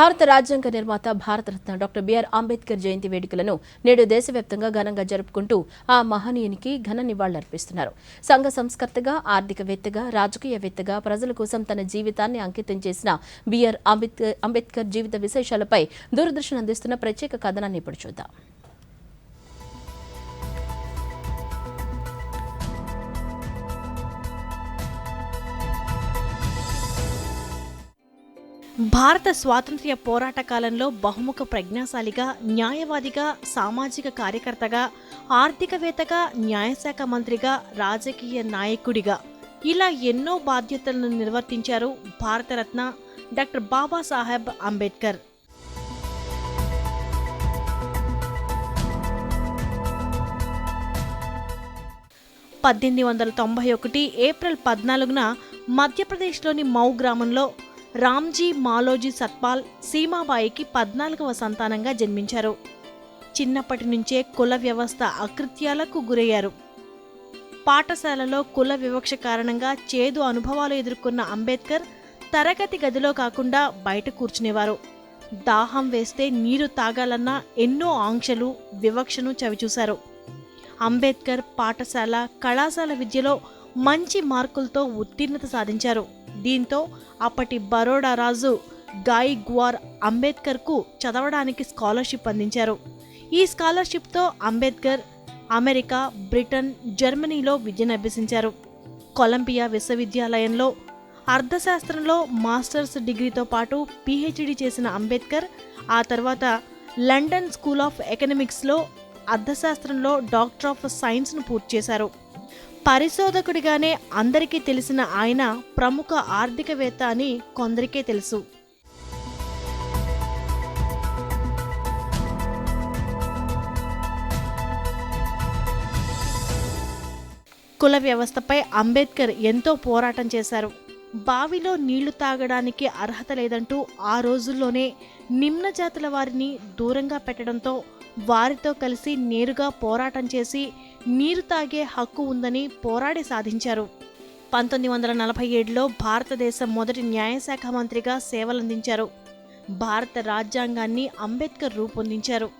భారత రాజ్యాంగ నిర్మాత Bharat Ratna doctor B R Ambedkar జయంతి వేడుకలను నేడు దేశవ్యాప్తంగా ఘనంగా జరుపుకుంటూ ఆ మహనీయునికి ఘన నివాళులర్పిస్తున్నారు. సంఘ సంస్కర్తగా ఆర్థికవేత్తగా రాజకీయవేత్తగా ప్రజల కోసం తన జీవితాన్ని అంకితం చేసిన బిఆర్ అంబేద్కర్ అంబేద్కర్ జీవిత విశేషాలపై దూరదర్శన్ అందిస్తున్న ప్రత్యేక కథనాన్ని ఇప్పుడు చూద్దాం. భారత స్వాతంత్ర్య పోరాట కాలంలో బహుముఖ ప్రజ్ఞాశాలిగా న్యాయవాదిగా సామాజిక కార్యకర్తగా ఆర్థికవేత్తగా న్యాయశాఖ మంత్రిగా రాజకీయ నాయకుడిగా. ఇలా ఎన్నో బాధ్యతలను నిర్వర్తించారు భారతరత్న డాక్టర్ బాబాసాహెబ్ అంబేద్కర్. పద్దెనిమిది వందల తొంభై ఒకటి ఏప్రిల్ పద్నాలుగున మధ్యప్రదేశ్లోని మౌ గ్రామంలో రామ్జీ మాలోజీ సత్పాల్ సీమాబాయికి పద్నాలుగవ సంతానంగా జన్మించారు. చిన్నప్పటి నుంచే కుల వ్యవస్థ అకృత్యాలకు గురయ్యారు. పాఠశాలలో కుల వివక్ష కారణంగా చేదు అనుభవాలు ఎదుర్కొన్న అంబేద్కర్ తరగతి గదిలో కాకుండా బయట కూర్చునేవారు. దాహం వేస్తే నీరు తాగాలన్న ఎన్నో ఆంక్షలు వివక్షను చవిచూశారు. అంబేద్కర్ పాఠశాల కళాశాల విద్యలో మంచి మార్కులతో ఉత్తీర్ణత సాధించారు. దీంతో అప్పటి బరోడా రాజు గాయ్ గ్వార్ అంబేద్కర్కు చదవడానికి స్కాలర్షిప్ అందించారు. ఈ స్కాలర్షిప్తో అంబేద్కర్ అమెరికా బ్రిటన్ జర్మనీలో విద్యను అభ్యసించారు. కొలంబియా విశ్వవిద్యాలయంలో అర్థశాస్త్రంలో మాస్టర్స్ డిగ్రీతో పాటు పిహెచ్డి చేసిన అంబేద్కర్ ఆ తర్వాత లండన్ స్కూల్ ఆఫ్ ఎకనమిక్స్లో అర్థశాస్త్రంలో డాక్టర్ ఆఫ్ సైన్స్ను పూర్తి చేశారు. పరిశోధకుడిగానే అందరికీ తెలిసిన ఆయన ప్రముఖ ఆర్థికవేత్త అని కొందరికే తెలుసు. కుల వ్యవస్థపై అంబేద్కర్ ఎంతో పోరాటం చేశారు. బావిలో నీళ్ళు తాగడానికి అర్హత లేదంటూ ఆ రోజుల్లోనే నిమ్న జాతుల వారిని దూరంగా పెట్టడంతో వారితో కలిసి నేరుగా పోరాటం చేసి నీరు తాగే హక్కు ఉందని పోరాడి సాధించారు. పంతొమ్మిది వందల నలభై ఏడులో భారతదేశం మొదటి న్యాయశాఖ మంత్రిగా సేవలందించారు. భారత రాజ్యాంగాన్ని అంబేద్కర్ రూపొందించారు.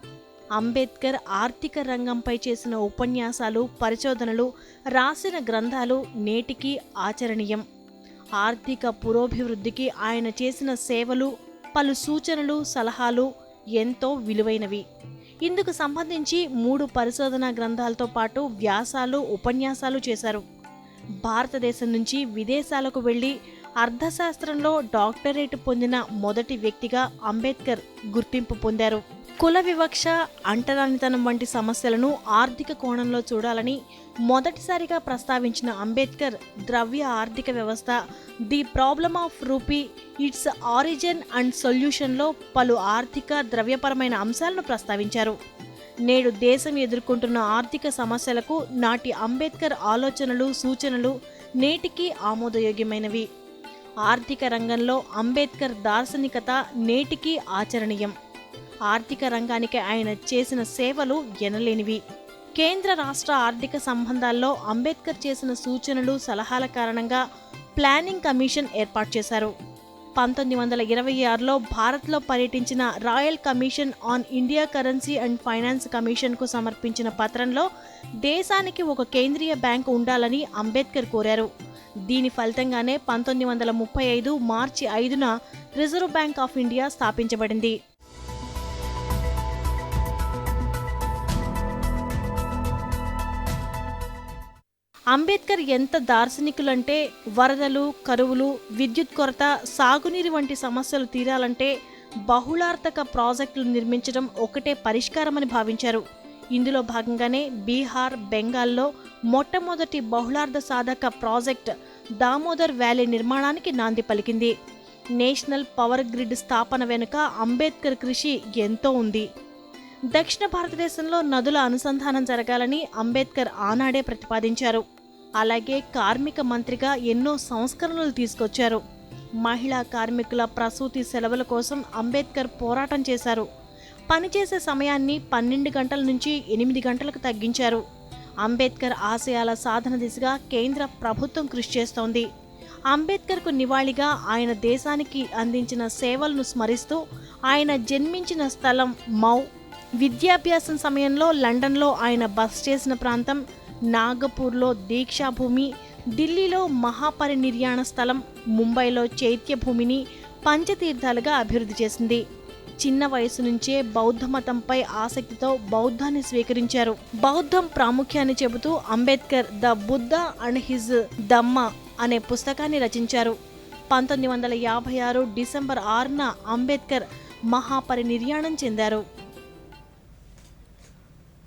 అంబేద్కర్ ఆర్థిక రంగంపై చేసిన ఉపన్యాసాలు పరిశోధనలు రాసిన గ్రంథాలు నేటికి ఆచరణీయం. ఆర్థిక పురోభివృద్ధికి ఆయన చేసిన సేవలు పలు సూచనలు సలహాలు ఎంతో విలువైనవి. ఇందుకు సంబంధించి మూడు పరిశోధనా గ్రంథాలతో పాటు వ్యాసాలు ఉపన్యాసాలు చేశారు. భారతదేశం నుంచి విదేశాలకు వెళ్ళి అర్థశాస్త్రంలో డాక్టరేట్ పొందిన మొదటి వ్యక్తిగా అంబేద్కర్ గుర్తింపు పొందారు. కుల వివక్ష అంటరానితనం వంటి సమస్యలను ఆర్థిక కోణంలో చూడాలని మొదటిసారిగా ప్రస్తావించిన అంబేద్కర్ ద్రవ్య ఆర్థిక వ్యవస్థ the problem of rupee its origin and సొల్యూషన్లో పలు ఆర్థిక ద్రవ్యపరమైన అంశాలను ప్రస్తావించారు. నేడు దేశం ఎదుర్కొంటున్న ఆర్థిక సమస్యలకు నాటి అంబేద్కర్ ఆలోచనలు సూచనలు నేటికి ఆమోదయోగ్యమైనవి. ఆర్థిక రంగంలో అంబేద్కర్ దార్శనికత నేటికి ఆచరణీయం. ఆర్థిక రంగానికి ఆయన చేసిన సేవలు ఎనలేనివి. కేంద్ర రాష్ట్ర ఆర్థిక సంబంధాల్లో అంబేద్కర్ చేసిన సూచనలు సలహాల కారణంగా ప్లానింగ్ కమిషన్ ఏర్పాటు చేశారు. పంతొమ్మిది వందల ఇరవై ఆరులో భారత్లో పర్యటించిన royal commission on India currency and finance కమిషన్కు సమర్పించిన పత్రంలో దేశానికి ఒక కేంద్రీయ బ్యాంకు ఉండాలని అంబేద్కర్ కోరారు. దీని ఫలితంగానే పంతొమ్మిది వందల ముప్పై ఐదు మార్చి ఐదున రిజర్వ్ బ్యాంక్ ఆఫ్ ఇండియా స్థాపించబడింది. అంబేద్కర్ ఎంత దార్శనికులంటే వరదలు కరువులు విద్యుత్ కొరత సాగునీరు వంటి సమస్యలు తీరాలంటే బహుళార్థక ప్రాజెక్టులు నిర్మించడం ఒకటే పరిష్కారమని భావించారు. ఇందులో భాగంగానే బీహార్ బెంగాల్లో మొట్టమొదటి బహుళార్థ సాధక ప్రాజెక్ట్ దామోదర్ వ్యాలీ నిర్మాణానికి నాంది పలికింది. నేషనల్ పవర్ గ్రిడ్ స్థాపన వెనుక అంబేద్కర్ కృషి ఎంతో ఉంది. దక్షిణ భారతదేశంలో నదుల అనుసంధానం జరగాలని అంబేద్కర్ ఆనాడే ప్రతిపాదించారు. అలాగే కార్మిక మంత్రిగా ఎన్నో సంస్కరణలు తీసుకొచ్చారు. మహిళా కార్మికుల ప్రసూతి సెలవుల కోసం అంబేద్కర్ పోరాటం చేశారు. పనిచేసే సమయాన్ని పన్నెండు గంటల నుంచి ఎనిమిది గంటలకు తగ్గించారు. అంబేద్కర్ ఆశయాల సాధన దిశగా కేంద్ర ప్రభుత్వం కృషి చేస్తోంది. అంబేద్కర్కు నివాళిగా ఆయన దేశానికి అందించిన సేవలను స్మరిస్తూ ఆయన జన్మించిన స్థలం మౌ విద్యాభ్యాసం సమయంలో లండన్లో ఆయన బస్ చేసిన ప్రాంతం నాగపూర్లో దీక్షాభూమి ఢిల్లీలో మహాపరినిర్యాణ స్థలం ముంబైలో చైత్యభూమిని పంచతీర్థాలుగా అభివృద్ధి చేసింది. చిన్న వయసు నుంచే బౌద్ధ మతంపై ఆసక్తితో బౌద్ధాన్ని స్వీకరించారు. బౌద్ధం ప్రాముఖ్యాన్ని చెబుతూ Ambedkar the Buddha and his Dhamma అనే పుస్తకాన్ని రచించారు. పంతొమ్మిది వందల యాభై ఆరు డిసెంబర్ ఆరున అంబేద్కర్ మహాపరినిర్యాణం చెందారు.